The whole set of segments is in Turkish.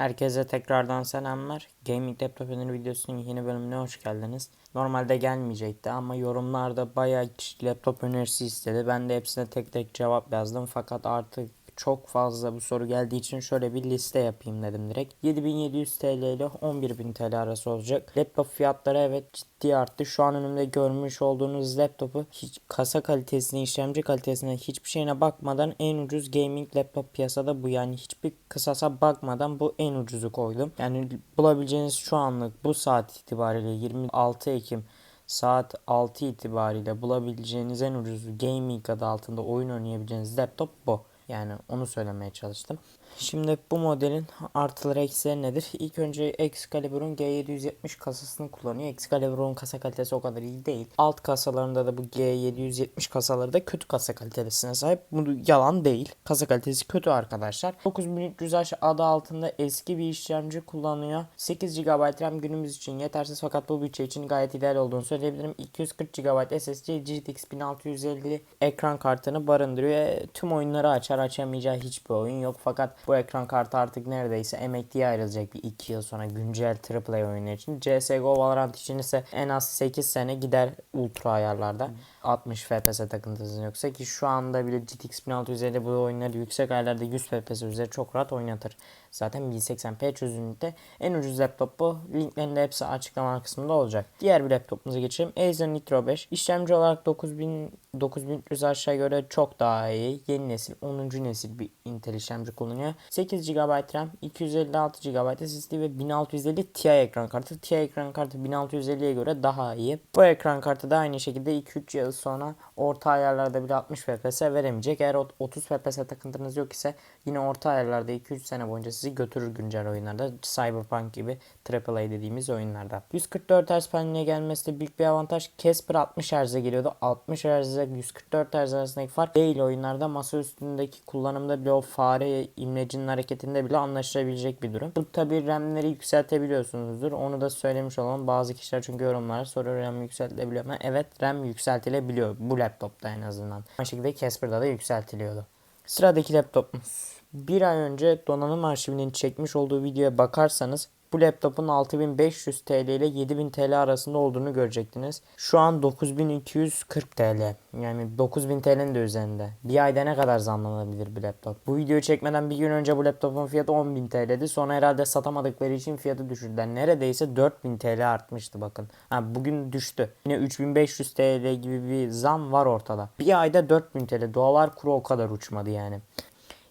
Herkese tekrardan selamlar. Gaming Laptop Öneri videosunun yeni bölümüne hoş geldiniz. Normalde gelmeyecekti ama yorumlarda bayağı kişi laptop önerisi istedi. Ben de hepsine tek tek cevap yazdım fakat artık çok fazla bu soru geldiği için şöyle bir liste yapayım dedim direkt. 7700 TL ile 11000 TL arası olacak. Laptop fiyatları evet ciddi arttı. Şu an önümde görmüş olduğunuz laptopu hiç kasa kalitesine, işlemci kalitesine hiçbir şeyine bakmadan en ucuz gaming laptop piyasada bu. Yani hiçbir kısasa bakmadan bu en ucuzu koydum. Yani bulabileceğiniz şu anlık bu saat itibariyle 26 Ekim saat 6 itibariyle bulabileceğiniz en ucuz gaming adı altında oyun oynayabileceğiniz laptop bu. Yani onu söylemeye çalıştım. Şimdi bu modelin artıları eksileri nedir? İlk önce Excalibur'un G770 kasasını kullanıyor. Excalibur'un kasa kalitesi o kadar iyi değil. Alt kasalarında da bu G770 kasaları da kötü kasa kalitesine sahip. Bu yalan değil. Kasa kalitesi kötü arkadaşlar. 9300H adı altında eski bir işlemci kullanıyor. 8 GB RAM günümüz için yetersiz fakat bu bütçe için gayet ideal olduğunu söyleyebilirim. 240 GB SSD GTX 1650 ekran kartını barındırıyor. Tüm oyunları açar açamayacağı hiçbir oyun yok fakat bu ekran kartı artık neredeyse emekliye ayrılacak bir 2 yıl sonra güncel AAA oyunlar için. CSGO Valorant için ise en az 8 sene gider ultra ayarlarda. 60 FPS takıntısız yoksa ki şu anda bile GTX 1650 bu oyunları yüksek ayarlarda 100 FPS üzeri çok rahat oynatır. Zaten 1080p çözünürlükte en ucuz laptop bu. Linklerin de hepsi açıklama kısmında olacak. Diğer bir laptopumuza geçelim. Acer Nitro 5. İşlemci olarak 9000 9300 aşağı göre çok daha iyi. Yeni nesil 10. nesil bir Intel işlemci kullanıyor. 8 GB RAM, 256 GB SSD ve 1650 Ti ekran kartı. Ti ekran kartı 1650'ye göre daha iyi. Bu ekran kartı da aynı şekilde 2-3 yıl sonra orta ayarlarda bile 60 FPS veremeyecek. Eğer 30 FPS takıntınız yok ise yine orta ayarlarda 2-3 sene boyunca sizi götürür güncel oyunlarda. Cyberpunk gibi AAA dediğimiz oyunlarda. 144 Hz paneline gelmesi de büyük bir avantaj. Casper 60 Hz'e geliyordu. 60 Hz'e 144 Hz arasındaki fark değil oyunlarda. Masa üstündeki kullanımda bile o fare imlecinin hareketinde bile anlaşılabilecek bir durum. Bu tabi RAM'leri yükseltebiliyorsunuzdur. Onu da söylemiş olalım. Bazı kişiler çünkü yorumlara soruyor RAM yükseltilebiliyor mu? Evet RAM yükseltilebiliyor. Bu laptopta en azından. Aynı şekilde Casper'da da yükseltiliyordu. Sıradaki laptopumuz. Bir ay önce donanım arşivinin çekmiş olduğu videoya bakarsanız bu laptopun 6500 TL ile 7000 TL arasında olduğunu görecektiniz. Şu an 9240 TL. Yani 9000 TL'nin de üzerinde. Bir ayda ne kadar zamlanabilir bir laptop? Bu videoyu çekmeden bir gün önce bu laptopun fiyatı 10.000 TL'di. Sonra herhalde satamadıkları için fiyatı düşürdüler. Neredeyse 4000 TL artmıştı bakın. Ha, bugün düştü. Yine 3500 TL gibi bir zam var ortada. Bir ayda 4000 TL. Dolar kuru o kadar uçmadı yani.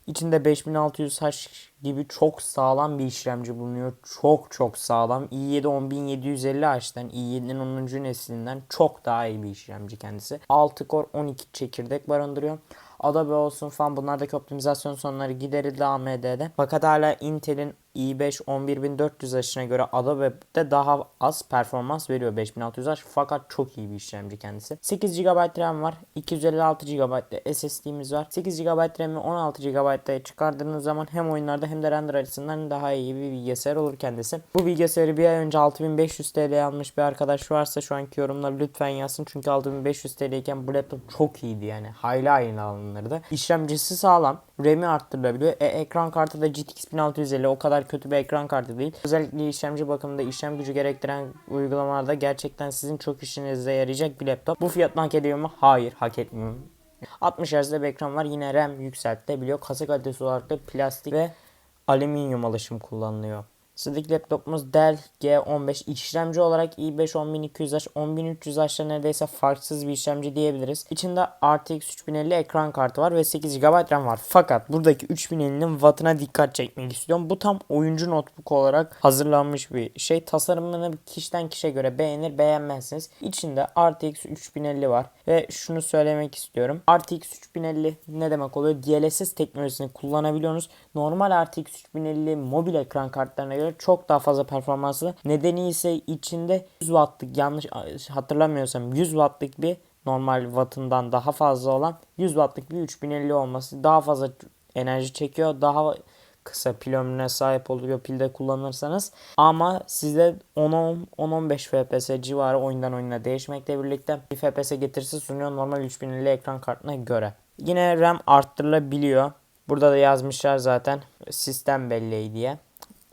İçinde 5600H gibi çok sağlam bir işlemci bulunuyor. Çok çok sağlam. i7 10750H'ten i7'nin 10. neslinden çok daha iyi bir işlemci kendisi. 6 core 12 çekirdek barındırıyor. Adobe olsun falan bunlardaki optimizasyon sonları giderildi AMD'de. Fakat hala Intel'in i5 11400H'ine göre Adobe'de daha az performans veriyor 5600H fakat çok iyi bir işlemci kendisi. 8 GB RAM var. 256 GB SSD'miz var. 8 GB RAM'i 16 GB'da çıkardığınız zaman hem oyunlarda hem de render açısından daha iyi bir bilgisayar olur kendisi. Bu bilgisayarı bir ay önce 6500 TL almış bir arkadaş varsa şu anki yorumlar lütfen yazsın. Çünkü 6500 TL iken bu laptop çok iyiydi yani. Hayli hayli alınırdı. İşlemcisi sağlam. RAM'i arttırılabiliyor. E, ekran kartı da GTX 1650 o kadar kötü bir ekran kartı değil. Özellikle işlemci bakımında işlem gücü gerektiren uygulamalarda gerçekten sizin çok işinize yarayacak bir laptop. Bu fiyatını hak ediyor mu? Hayır hak etmiyor. 60 Hz'de bir ekran var. Yine RAM yükseltilebiliyor. Kasa kalitesi olarak da plastik ve alüminyum alışım kullanılıyor. Sıradaki laptopumuz Dell G15 işlemci olarak i5 10200H 10300H'da neredeyse farksız bir işlemci diyebiliriz. İçinde RTX 3050 ekran kartı var ve 8 GB RAM var. Fakat buradaki 3050'nin wattına dikkat çekmek istiyorum. Bu tam oyuncu notebook olarak hazırlanmış bir şey. Tasarımını kişiden kişiye göre beğenir beğenmezsiniz. İçinde RTX 3050 var ve şunu söylemek istiyorum. RTX 3050 ne demek oluyor? DLSS teknolojisini kullanabiliyorsunuz. Normal RTX 3050 mobil ekran kartlarına göre çok daha fazla performanslı. Nedeni ise içinde 100 wattlık yanlış hatırlamıyorsam 100 wattlık bir normal wattından daha fazla olan 100 wattlık bir 3050 olması daha fazla enerji çekiyor. Daha kısa pil ömrüne sahip oluyor pilde kullanırsanız. Ama size 10-15 FPS civarı oyundan oyuna değişmekle birlikte bir FPS getirisi sunuyor normal 3050 ekran kartına göre. Yine RAM arttırılabiliyor. Burada da yazmışlar zaten sistem belleği diye.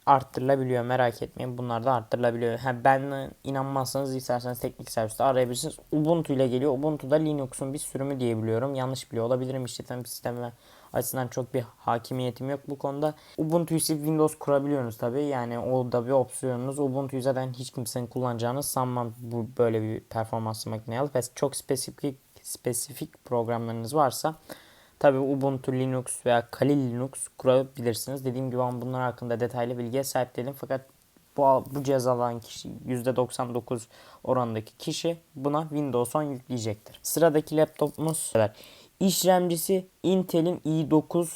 arttırılabiliyor merak etmeyin. Bunlar da arttırılabiliyor. Ha, ben inanmazsanız isterseniz teknik serviste arayabilirsiniz. Ubuntu ile geliyor. Ubuntu da Linux'un bir sürümü diyebiliyorum. Yanlış biliyor olabilirim. İşletim sistemi açısından çok bir hakimiyetim yok bu konuda. Ubuntu ise Windows kurabiliyorsunuz tabi. Yani o da bir opsiyonunuz. Ubuntu'yu zaten hiç kimsenin kullanacağını sanmam bu böyle bir performanslı makineye alıp ve çok spesifik spesifik programlarınız varsa Tabi Ubuntu Linux veya Kali Linux kurabilirsiniz. Dediğim gibi ben bunlar hakkında detaylı bilgiye sahip değilim. Fakat bu, bu cihaz alan kişi %99 orandaki kişi buna Windows 10 yükleyecektir. Sıradaki laptopumuz işlemcisi Intel'in i9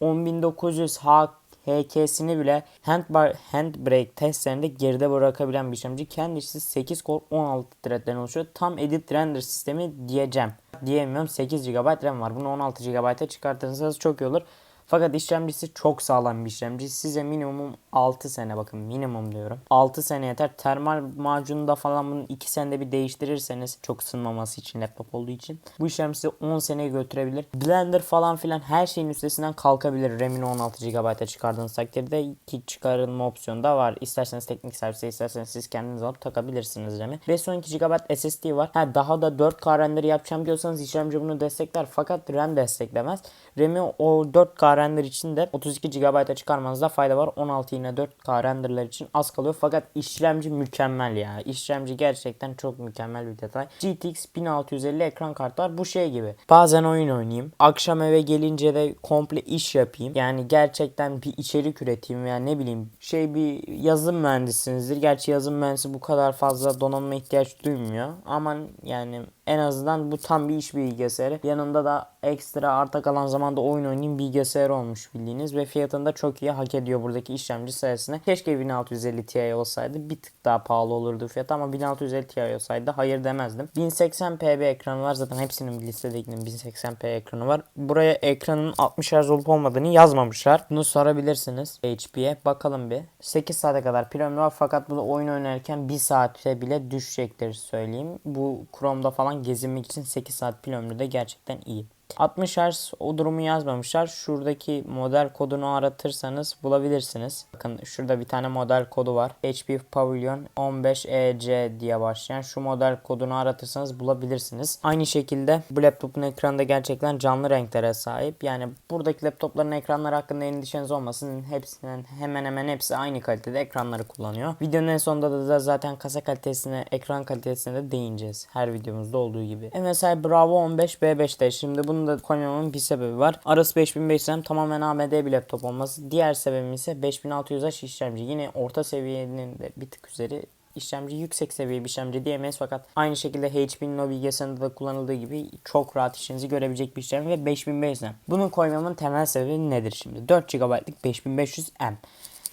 10900H HK'sini bile handbar, handbrake testlerinde geride bırakabilen bir işlemci. Kendisi 8 core 16 threadden oluşuyor. Tam edit render sistemi diyeceğim. Diyemiyorum 8 GB RAM var. Bunu 16 GB'a çıkartırsanız çok iyi olur. Fakat işlemcisi çok sağlam bir işlemci. Size minimum 6 sene bakın minimum diyorum. 6 sene yeter. Termal macunda falan bunu 2 senede bir değiştirirseniz çok ısınmaması için laptop olduğu için. Bu işlemci size 10 seneye götürebilir. Blender falan filan her şeyin üstesinden kalkabilir. RAM'ini 16 GB'a çıkardığınız takdirde ki çıkarılma opsiyonu da var. İsterseniz teknik servise isterseniz siz kendiniz alıp takabilirsiniz RAM'i. 512 GB SSD var. Ha, daha da 4K render yapacağım diyorsanız işlemci bunu destekler. Fakat RAM desteklemez. RAM'i o 4K render için de 32 GB'a çıkarmanızda fayda var. 16 yine 4K renderler için az kalıyor. Fakat işlemci mükemmel ya. İşlemci gerçekten çok mükemmel bir detay. GTX 1650 ekran kartı var. Bu şey gibi. Bazen oyun oynayayım. Akşam eve gelince de komple iş yapayım. Yani gerçekten bir içerik üreteyim veya ne bileyim şey bir yazılım mühendisinizdir. Gerçi yazılım mühendisi bu kadar fazla donanma ihtiyaç duymuyor. Ama yani en azından bu tam bir iş bilgisayarı. Yanında da ekstra arta kalan zamanda oyun oynayayım bilgisayarı olmuş bildiğiniz ve fiyatını da çok iyi hak ediyor buradaki işlemci sayesinde. Keşke 1650 Ti olsaydı bir tık daha pahalı olurdu fiyat ama 1650 Ti olsaydı hayır demezdim. 1080p bir ekranı var zaten hepsinin listedekinin 1080p ekranı var. Buraya ekranın 60 Hz olup olmadığını yazmamışlar. Bunu sorabilirsiniz HP'ye bakalım bir. 8 saate kadar pil var fakat bunu oyun oynarken 1 saate bile düşecektir söyleyeyim. Bu Chrome'da falan gezinmek için 8 saat pil ömrü de gerçekten iyi. 60 Hz o durumu yazmamışlar. Şuradaki model kodunu aratırsanız bulabilirsiniz. Bakın şurada bir tane model kodu var. HP Pavilion 15EC diye başlayan şu model kodunu aratırsanız bulabilirsiniz. Aynı şekilde bu laptopun ekranı da gerçekten canlı renklere sahip. Yani buradaki laptopların ekranları hakkında endişeniz olmasın. Hepsinin hemen hemen hepsi aynı kalitede ekranları kullanıyor. Videonun en sonunda da zaten kasa kalitesine, ekran kalitesine de değineceğiz. Her videomuzda olduğu gibi. MSI Bravo 15 B5'te. Şimdi bunu da koymamın bir sebebi var. Arası 5500 tamamen AMD bir laptop olması. Diğer sebebim ise 5600H işlemci. Yine orta seviyenin de bir tık üzeri işlemci yüksek seviye bir işlemci diyemeyiz fakat aynı şekilde HP'nin o bilgisayarında da kullanıldığı gibi çok rahat işinizi görebilecek bir işlemci ve 5500 M. Bunu koymamın temel sebebi nedir şimdi? 4 GB'lık 5500 M.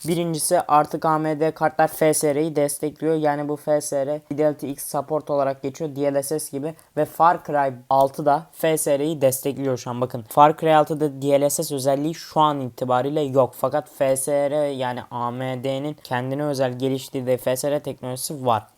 Birincisi artık AMD kartlar FSR'yi destekliyor. Yani bu FSR Fidelity X support olarak geçiyor. DLSS gibi ve Far Cry 6 da FSR'yi destekliyor şu an. Bakın Far Cry 6'da DLSS özelliği şu an itibariyle yok. Fakat FSR yani AMD'nin kendine özel geliştirdiği FSR teknolojisi var.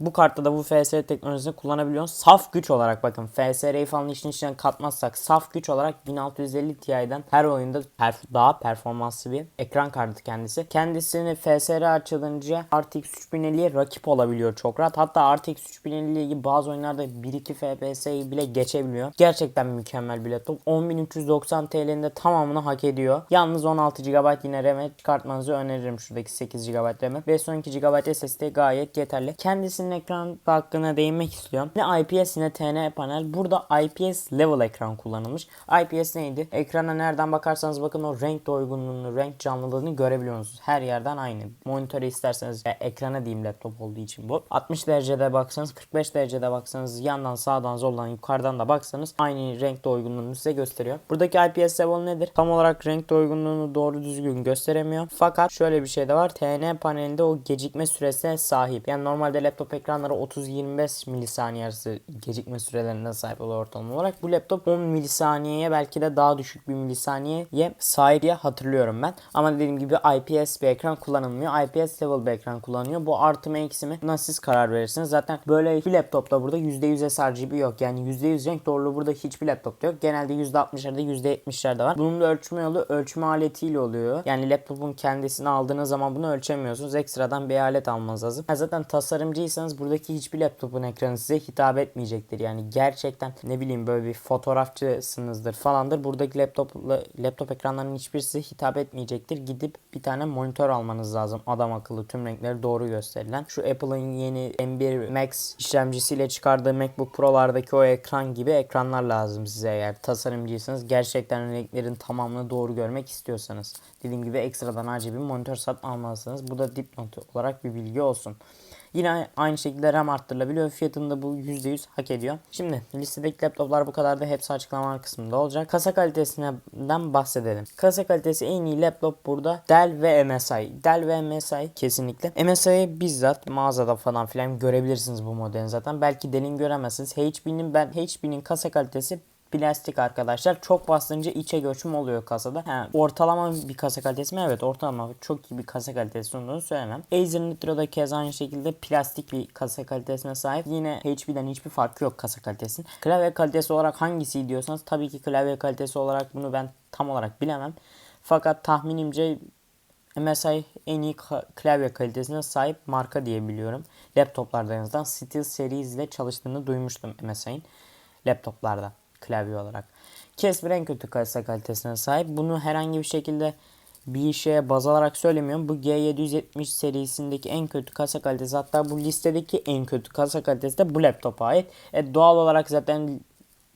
Bu kartta da bu FSR teknolojisini kullanabiliyorsun. Saf güç olarak bakın FSR'yi falan işin içine katmazsak saf güç olarak 1650 Ti'den her oyunda perf daha performanslı bir ekran kartı kendisi. Kendisini FSR açılınca RTX 3050'ye rakip olabiliyor çok rahat. Hatta RTX 3050'yi bazı oyunlarda 1-2 FPS'yi bile geçebiliyor. Gerçekten mükemmel bir laptop. 10.390 TL'nin de tamamını hak ediyor. Yalnız 16 GB yine RAM'e çıkartmanızı öneririm şuradaki 8 GB RAM'e. 512 GB SSD gayet yeterli. Kendisinin ekran hakkına değinmek istiyorum. Ne IPS ne TN panel. Burada IPS level ekran kullanılmış. IPS neydi? Ekrana nereden bakarsanız bakın o renk doygunluğunu, renk canlılığını görebiliyorsunuz. Her yerden aynı. Monitörü isterseniz ya ekrana diyeyim laptop olduğu için bu. 60 derecede baksanız 45 derecede baksanız yandan sağdan soldan yukarıdan da baksanız aynı renk doygunluğunu size gösteriyor. Buradaki IPS level nedir? Tam olarak renk doygunluğunu doğru düzgün gösteremiyor. Fakat şöyle bir şey de var. TN panelinde o gecikme süresine sahip. Yani normalde laptop ekranları 30-25 milisaniye arası gecikme sürelerine sahip oluyor ortalama olarak. Bu laptop 10 milisaniyeye belki de daha düşük bir milisaniyeye sahip diye hatırlıyorum ben. Ama dediğim gibi IPS bir ekran kullanılmıyor. IPS level bir ekran kullanıyor. Bu artı mı eksi mi? Buna siz karar verirsiniz. Zaten böyle bir laptopta burada %100 sRGB yok. Yani %100 renk doğruluğu burada hiçbir laptopta yok. Genelde %60'larda %70'lerde var. Bunun da ölçme yolu ölçme aletiyle oluyor. Yani laptopun kendisini aldığınız zaman bunu ölçemiyorsunuz. Ekstradan bir alet almanız lazım. Ha, zaten tasarımcıysanız buradaki hiçbir laptopun ekranı size hitap etmeyecektir. Yani gerçekten ne bileyim böyle bir fotoğrafçısınızdır falandır. Buradaki laptop laptop ekranlarının hiçbir size hitap etmeyecektir. Gidip bir tane monitör almanız lazım. Adam akıllı tüm renkleri doğru gösterilen. Şu Apple'ın yeni M1 Max işlemcisiyle çıkardığı MacBook Pro'lardaki o ekran gibi ekranlar lazım size eğer tasarımcıysanız. Gerçekten renklerin tamamını doğru görmek istiyorsanız. Dediğim gibi ekstradan RGB monitör satın almalısınız. Bu da dipnot olarak bir bilgi olsun. Yine aynı şekilde RAM arttırılabiliyor. Fiyatını da bu %100 hak ediyor. Şimdi listedeki laptoplar bu kadar da hepsi açıklama kısmında olacak. Kasa kalitesinden bahsedelim. Kasa kalitesi en iyi laptop burada Dell ve MSI. Dell ve MSI kesinlikle. MSI'yi bizzat mağazada falan filan görebilirsiniz bu modelin zaten. Belki Dell'in göremezsiniz. HP'nin ben HP'nin kasa kalitesi plastik arkadaşlar. Çok bastınca içe göçüm oluyor kasada. He, ortalama bir kasa kalitesi mi? Evet ortalama çok iyi bir kasa kalitesi olduğunu söylemem. Acer Nitro da kez aynı şekilde plastik bir kasa kalitesine sahip. Yine HP'den hiçbir farkı yok kasa kalitesinin. Klavye kalitesi olarak hangisi diyorsanız tabii ki klavye kalitesi olarak bunu ben tam olarak bilemem. Fakat tahminimce MSI en iyi klavye kalitesine sahip marka diye biliyorum. Laptoplarda en azından Steel Series ile çalıştığını duymuştum MSI'nin laptoplarda klavye olarak. Casper en kötü kasa kalitesine sahip. Bunu herhangi bir şekilde bir şeye baz alarak söylemiyorum. Bu G770 serisindeki en kötü kasa kalitesi hatta bu listedeki en kötü kasa kalitesi de bu laptopa ait. E, doğal olarak zaten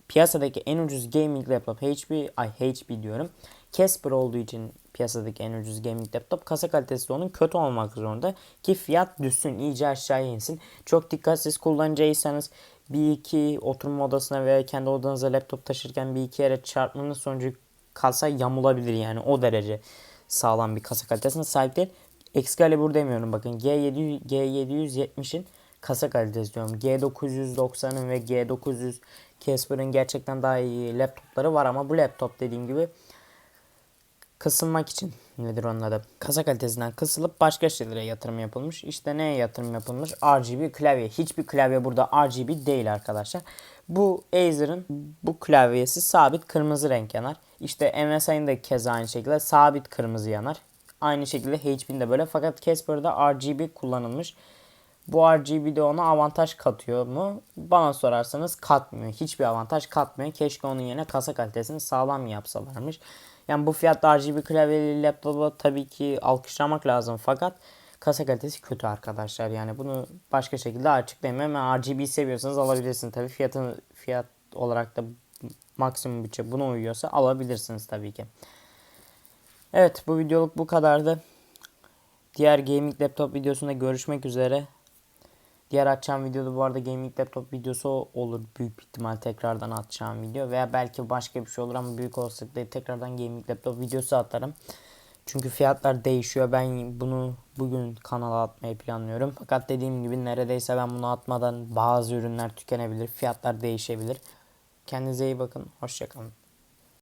piyasadaki en ucuz gaming laptop HP, ay HP diyorum. Casper olduğu için piyasadaki en ucuz gaming laptop kasa kalitesi de onun kötü olmak zorunda ki fiyat düşsün iyice aşağıya insin. Çok dikkatsiz kullanıcıysanız bir iki oturma odasına veya kendi odanıza laptop taşırken bir iki yere çarpmanın sonucu kasa yamulabilir yani o derece sağlam bir kasa kalitesine sahip değil. Excalibur demiyorum bakın G700, G770'in kasa kalitesi diyorum. G990'ın ve G900 Casper'ın gerçekten daha iyi laptopları var ama bu laptop dediğim gibi kısılmak için nedir onun adı? Kasa kalitesinden kısılıp başka şeylere yatırım yapılmış. İşte neye yatırım yapılmış? RGB klavye. Hiçbir klavye burada RGB değil arkadaşlar. Bu Acer'ın bu klavyesi sabit kırmızı renk yanar. İşte MSI'nin de keza aynı şekilde sabit kırmızı yanar. Aynı şekilde HP'nin de böyle. Fakat Casper'da RGB kullanılmış. Bu RGB de ona avantaj katıyor mu? Bana sorarsanız katmıyor. Hiçbir avantaj katmıyor. Keşke onun yerine kasa kalitesini sağlam yapsalarmış. Yani bu fiyatta RGB klavyeli laptopu tabii ki alkışlamak lazım fakat kasa kalitesi kötü arkadaşlar. Yani bunu başka şekilde açıklayamam. Ama RGB seviyorsanız alabilirsiniz. Tabii fiyatın fiyat olarak da maksimum bütçe buna uyuyorsa alabilirsiniz tabii ki. Evet bu videoluk bu kadardı. Diğer gaming laptop videosunda görüşmek üzere. Diğer atacağım videoda bu arada gaming laptop videosu olur. Büyük ihtimal tekrardan atacağım video. Veya belki başka bir şey olur ama büyük olasılıkla tekrardan gaming laptop videosu atarım. Çünkü fiyatlar değişiyor. Ben bunu bugün kanala atmayı planlıyorum. Fakat dediğim gibi neredeyse ben bunu atmadan bazı ürünler tükenebilir. Fiyatlar değişebilir. Kendinize iyi bakın. Hoşçakalın.